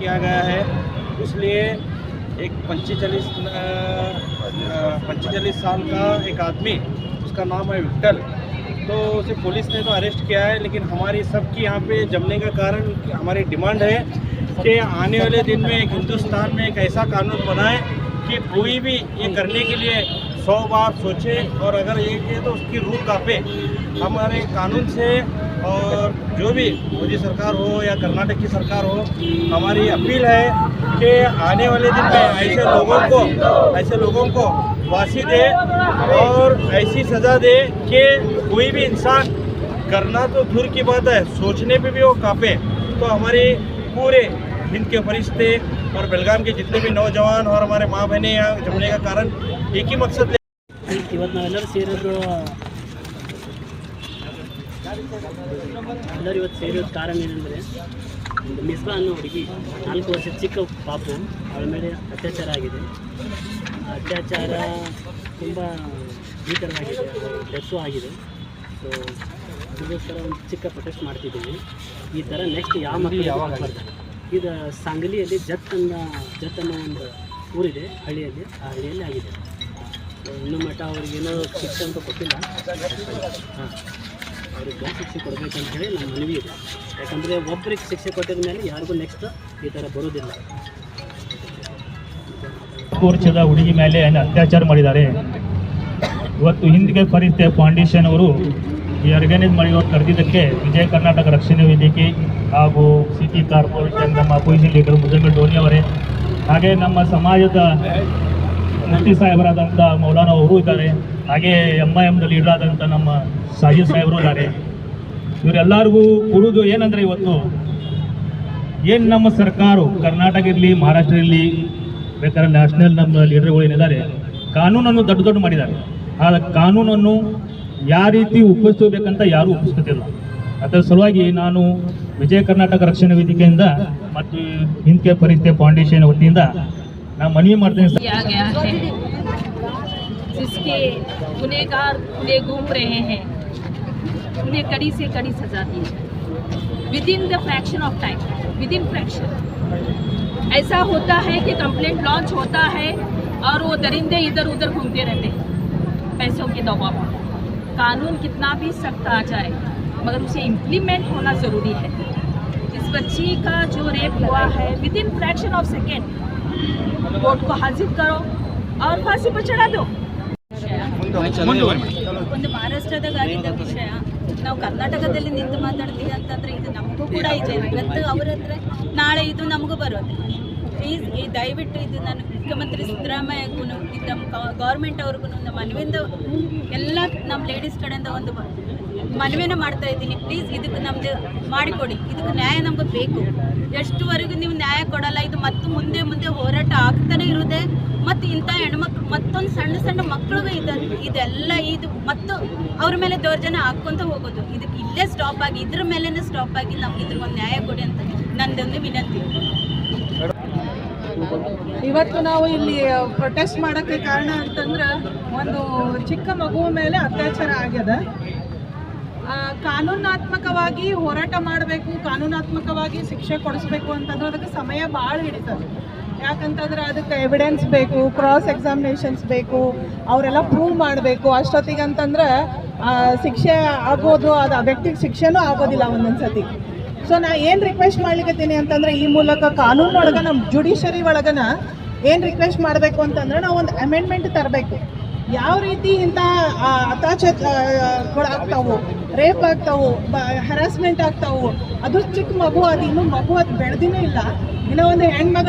किया गया है। इसलिए एक पच्चीस चालीस पच्चीस चालीस साल का एक आदमी, उसका नाम है विक्टर तो उसे पुलिस ने तो अरेस्ट किया है, लेकिन हमारी सबकी यहाँ पे जमने का कारण, हमारी डिमांड है कि आने वाले दिन में एक हिंदुस्तान में एक ऐसा कानून बनाए कि कोई भी ये करने के लिए सौ बार सोचे और अगर ये किए तो उसकी रूह कांपे। हमारे कानून से और जो भी मोदी सरकार हो या कर्नाटक की सरकार हो, हमारी अपील है कि आने वाले दिन में ऐसे लोगों को, ऐसे लोगों को फांसी दे और ऐसी सज़ा दे कि कोई भी इंसान करना तो दूर की बात है, सोचने पे भी वो काँपे। तो हमारे पूरे हिंद के फरिश्ते और बेलगाम के जितने भी नौजवान और हमारे माँ बहने यहाँ जमने का कारण, एक ही मकसद ले ಎಲ್ಲರೂ ಇವತ್ತು ಸೇರಿದ ಕಾರಣ ಏನಂದರೆ ಒಂದು ಮಿಸ್ಬಾ ಅನ್ನೋ ಹುಡುಗಿ ನಾಲ್ಕು ವರ್ಷದ ಚಿಕ್ಕ ಪಾಪು ಅವಳ ಮೇಲೆ ಅತ್ಯಾಚಾರ ಆಗಿದೆ. ಅತ್ಯಾಚಾರ ತುಂಬ ಭೀಕರವಾಗಿದೆ ಡೆಸ್ಸು ಆಗಿದೆ. ಸೊ ಅದಕ್ಕೋಸ್ಕರ ಒಂದು ಚಿಕ್ಕ ಪ್ರೊಟೆಸ್ಟ್ ಮಾಡ್ತಿದ್ದೀವಿ. ಈ ಥರ ನೆಕ್ಸ್ಟ್ ಯಾವ ಮಕ್ಕಳು ಯಾವಾಗ ಬರ್ತಾರೆ? ಇದು ಸಾಂಗ್ಲಿಯಲ್ಲಿ ಜತ್ ಅನ್ನೋ ಜತ್ ಅನ್ನೋ ಒಂದು ಊರಿದೆ ಹಳ್ಳಿಯಲ್ಲಿ. ಆ ಹಳ್ಳಿಯಲ್ಲಿ ಆಗಿದೆ. ಇನ್ನೂ ಮಟ್ಟ ಅವ್ರಿಗೇನೋ ಶಿಕ್ಷೆ ಅಂತ ಕೊಟ್ಟಿಲ್ಲ. ಹಾಂ. ಅವ್ರಿಗೆ ಶಿಕ್ಷೆ ಕೊಡಬೇಕಂತ ಹೇಳಿ ನಮ್ಮ ಮನವಿ ಇದೆ. ಯಾಕಂದರೆ ಒಬ್ಬರಿಗೆ ಶಿಕ್ಷೆ ಕೊಟ್ಟಿದ ಮೇಲೆ ಯಾರಿಗೂ ನೆಕ್ಸ್ಟ್ ಈ ಥರ ಬರೋದಿಲ್ಲ. ವರ್ಷದ ಹುಡುಗಿ ಮೇಲೆ ಅತ್ಯಾಚಾರ ಮಾಡಿದ್ದಾರೆ? ಇವತ್ತು ಹಿಂದಿಗೆ ಪರಿಸ್ಥಿತಿ ಫೌಂಡೇಶನ್ ಅವರು ಈ ಆರ್ಗನೈಸ್ ಮಾಡಿ ಇವತ್ತು ಕರೆದಿದ್ದಕ್ಕೆ ವಿಜಯ ಕರ್ನಾಟಕ ರಕ್ಷಣೆ ವೇದಿಕೆ ಹಾಗೂ ಸಿಟಿ ಕಾರ್ಪೊರೇಷನ್ ನಮ್ಮ ಅಪೋಸಿಷನ್ ಲೀಡರ್ ಮುಜಮಿಲ್ ಡೋನಿ ಅವರೇ. ಹಾಗೆ ನಮ್ಮ ಸಮಾಜದ ಮುಫ್ತಿ ಸಾಹೇಬರಾದಂಥ ಮೌಲಾನ ಅವರು ಇದ್ದಾರೆ. ಹಾಗೆ ಎಂ ಐ ಎಮ್ದ ಲೀಡರ್ ಆದಂಥ ನಮ್ಮ ಸಾಜಿದ್ ಸಾಹೇಬರು ಇದ್ದಾರೆ. ಇವರೆಲ್ಲರಿಗೂ ಕೊಡುವುದು ಏನಂದರೆ ಇವತ್ತು ಏನು ನಮ್ಮ ಸರ್ಕಾರ ಕರ್ನಾಟಕ ಇರಲಿ, ಮಹಾರಾಷ್ಟ್ರ ಇರಲಿ, ಬೇಕಾದ್ರೆ ನ್ಯಾಷನಲ್ ನಮ್ಮ ಲೀಡರ್ಗಳು ಏನಿದ್ದಾರೆ, ಕಾನೂನನ್ನು ದೊಡ್ಡ ದೊಡ್ಡ ಮಾಡಿದ್ದಾರೆ. ಆ ಕಾನೂನನ್ನು ಯಾವ ರೀತಿ ಉಪಯೋಗಿಸಬೇಕಂತ ಯಾರೂ ಉಪಯೋಗಿಸ್ತಿಲ್ಲ. ಅದರ ಸಲುವಾಗಿ ನಾನು ವಿಜಯ ಕರ್ನಾಟಕ ರಕ್ಷಣಾ ವೇದಿಕೆಯಿಂದ ಮತ್ತು ಹಿಂದ್ಕೆ ಪರಿಸ್ಥಿತಿ ಫೌಂಡೇಶನ್ ವತಿಯಿಂದ ನಾನು ಮನವಿ ಮಾಡ್ತೀನಿ ಸರ್ किया गया है जिसके गुनेगार खुले घूम रहे हैं उन्हें कड़ी से कड़ी सजा दी जाए within the fraction of time within fraction ऐसा होता है कि कंप्लेंट लॉन्च होता है और वो दरिंदे इधर उधर घूमते रहते हैं पैसों के दबाव पर कानून कितना भी सख्त आ जाए मगर उसे इम्प्लीमेंट होना ज़रूरी है इस बच्ची का जो रेप हुआ है within fraction of second court को हाजिर करो और फांसी पर चढ़ा दो ಒಂದು ಮಹಾರಾಷ್ಟ್ರದಾಗ ಆಗಿದ್ದ ವಿಷಯ ನಾವು ಕರ್ನಾಟಕದಲ್ಲಿ ನಿಂತು ಮಾತಾಡ್ತೀವಿ ಅಂತಂದ್ರೆ ಇದು ನಮಗೂ ಕೂಡ ಇದೆ ಇವತ್ತು ಅವ್ರ ಹತ್ರ ನಾಳೆ ಇದು ನಮಗೂ ಬರೋದು ಪ್ಲೀಸ್ ಈ ದಯವಿಟ್ಟು ಇದು ನಾನು ಮುಖ್ಯಮಂತ್ರಿ ಸಿದ್ದರಾಮಯ್ಯಗೂ ಇದು ನಮ್ಮ ಗೌರ್ಮೆಂಟ್ ಅವ್ರಿಗೂ ನಮ್ಮ ಮನವಿಯಿಂದ ಎಲ್ಲ ನಮ್ಮ ಲೇಡೀಸ್ ಕಡೆಯಿಂದ ಒಂದು ಮನವಿನ ಮಾಡ್ತಾ ಇದ್ದೀನಿ. ಪ್ಲೀಸ್ ಇದಕ್ಕೆ ನಮ್ದು ಮಾಡಿಕೊಡಿ. ಇದಕ್ಕೆ ನ್ಯಾಯ ನಮ್ಗೆ ಬೇಕು. ಎಷ್ಟುವರೆಗೂ ನೀವು ನ್ಯಾಯ ಕೊಡಲ್ಲ, ಇದು ಮತ್ತು ಮುಂದೆ ಮುಂದೆ ಹೋರಾಟ ಆಗ್ತಾನೆ ಇರುವುದೇ ಮತ್ತು ಇಂಥ ಹೆಣ್ಮಕ್ಳು, ಮತ್ತೊಂದು ಸಣ್ಣ ಸಣ್ಣ ಮಕ್ಳಿಗೂ ಇದು, ಇದೆಲ್ಲ ಇದು ಮತ್ತು ಅವ್ರ ಮೇಲೆ ದೌರ್ಜನ್ಯ ಹಾಕ್ಕೊಂತ ಹೋಗೋದು. ಇದಕ್ಕೆ ಇಲ್ಲೇ ಸ್ಟಾಪ್ ಆಗಿ, ಇದ್ರ ಮೇಲೇ ಸ್ಟಾಪ್ ಆಗಿ ನಮ್ಗೆ ಇದ್ರಿಗೊಂದು ನ್ಯಾಯ ಕೊಡಿ ಅಂತ ನಂದೊಂದು ವಿನಂತಿ. ಇವತ್ತು ನಾವು ಇಲ್ಲಿ ಪ್ರೊಟೆಸ್ಟ್ ಮಾಡೋಕ್ಕೆ ಕಾರಣ ಅಂತಂದ್ರೆ ಒಂದು ಚಿಕ್ಕ ಮಗುವ ಮೇಲೆ ಅತ್ಯಾಚಾರ ಆಗ್ಯದ. ಕಾನೂನಾತ್ಮಕವಾಗಿ ಹೋರಾಟ ಮಾಡಬೇಕು, ಕಾನೂನಾತ್ಮಕವಾಗಿ ಶಿಕ್ಷೆ ಕೊಡಿಸ್ಬೇಕು ಅಂತಂದ್ರೆ ಅದಕ್ಕೆ ಸಮಯ ಭಾಳ ಹಿಡಿತದೆ. ಯಾಕಂತಂದ್ರೆ ಅದಕ್ಕೆ ಎವಿಡೆನ್ಸ್ ಬೇಕು ಕ್ರಾಸ್ ಎಕ್ಸಾಮಿನೇಷನ್ಸ್ ಬೇಕು, ಅವರೆಲ್ಲ ಪ್ರೂವ್ ಮಾಡಬೇಕು. ಅಷ್ಟೊತ್ತಿಗೆ ಅಂತಂದ್ರೆ ಶಿಕ್ಷೆ ಆಗೋದು ಅದು ಆ ವ್ಯಕ್ತಿಗೆ ಶಿಕ್ಷೆನೂ ಆಗೋದಿಲ್ಲ ಒಂದೊಂದು ಸತಿ ಸೊ ನಾ ಏನು ರಿಕ್ವೆಸ್ಟ್ ಮಾಡ್ಲಿಕ್ಕತ್ತೀನಿ ಅಂತಂದ್ರೆ ಈ ಮೂಲಕ ಕಾನೂನು ಒಳಗ ನಮ್ಮ ಜುಡಿಷರಿ ಒಳಗನ ಏನು ರಿಕ್ವೆಸ್ಟ್ ಮಾಡಬೇಕು ಅಂತಂದ್ರೆ ನಾವು ಒಂದು ಅಮೆಂಡ್ಮೆಂಟ್ ತರಬೇಕು. ಯಾವ ರೀತಿ ಇಂಥ ಆಗ್ತಾವು ರೇಪ್ ಆಗ್ತಾವು ಹರಾಸ್ಮೆಂಟ್ ಆಗ್ತಾವು ಅದು ಚಿಕ್ಕ ಮಗು ಅದು ಇನ್ನೂ ಮಗು ಅದು ಬೆಳೆದಿನೇ ಇಲ್ಲ. ಇನ್ನೂ ಒಂದು ಹೆಣ್ಮಗಳು